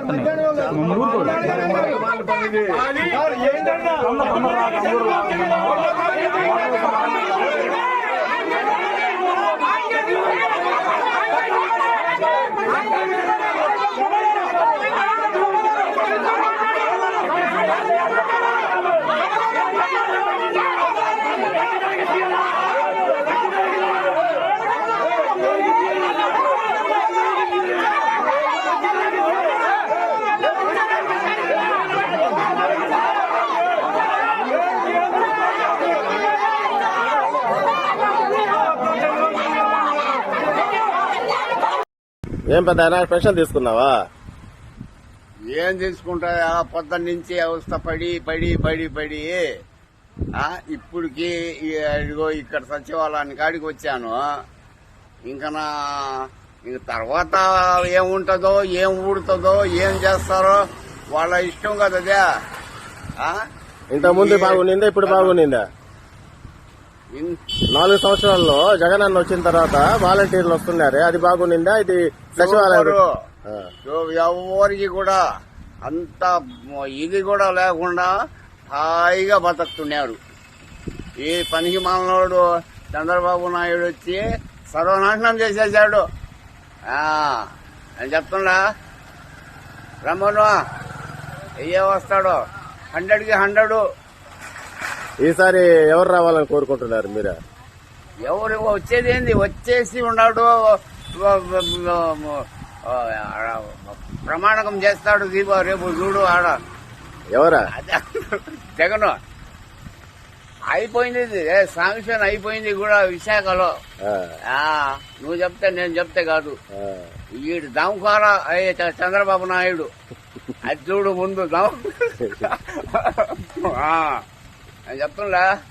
వస్తున్నాయి ఏం పెద్ద ఆయన? పెన్షన్ తీసుకున్నావా? ఏం తీసుకుంటా? పొద్దున్న నుంచి అవస్థ పడి పడి పడి పడి. ఇప్పటికి ఇదిగో ఇక్కడ సచివాలయానికి కాడికి వచ్చాను. ఇంకా నా ఇంక తర్వాత ఏముంటుందో ఏం ఊడుతుందో ఏం చేస్తారో వాళ్ళ ఇష్టం కదా? ఇంత ముందు బాగుండిందా? ఇప్పుడు బాగుండిందా? ఇన్- నాలుగు సంవత్సరాల్లో జగన్ అన్న వచ్చిన తర్వాత వాలంటీర్లు వస్తున్నారే అది బాగుండిందా? ఇది సచివాలయం ఎవరికి కూడా అంత ఇది కూడా లేకుండా హాయిగా బతుకుతున్నారు. ఈ పనికి మాలనోడు చంద్రబాబు నాయుడు వచ్చి సర్వనాశనం చేసేసాడు. నేను చెప్తున్నా రమ్మను. అయ్యే వస్తాడు. హండ్రెడ్కి హండ్రెడ్. ఈసారి ఎవరు రావాలని కోరుకుంటున్నారు మీరు? ఎవరు వచ్చేది ఏంది? వచ్చేసి ఉన్నాడు ప్రమాణకం చేస్తాడు దీప రేపు చూడు ఆడ. ఎవరా? జగన్. అయిపోయింది శాంక్షన్ అయిపోయింది కూడా విశాఖలో. నువ్వు చెప్తే నేను చెప్తే కాదు. దమ్కార అయ్యే చంద్రబాబు నాయుడు. అది చూడు ముందు dum Aí já estão lá.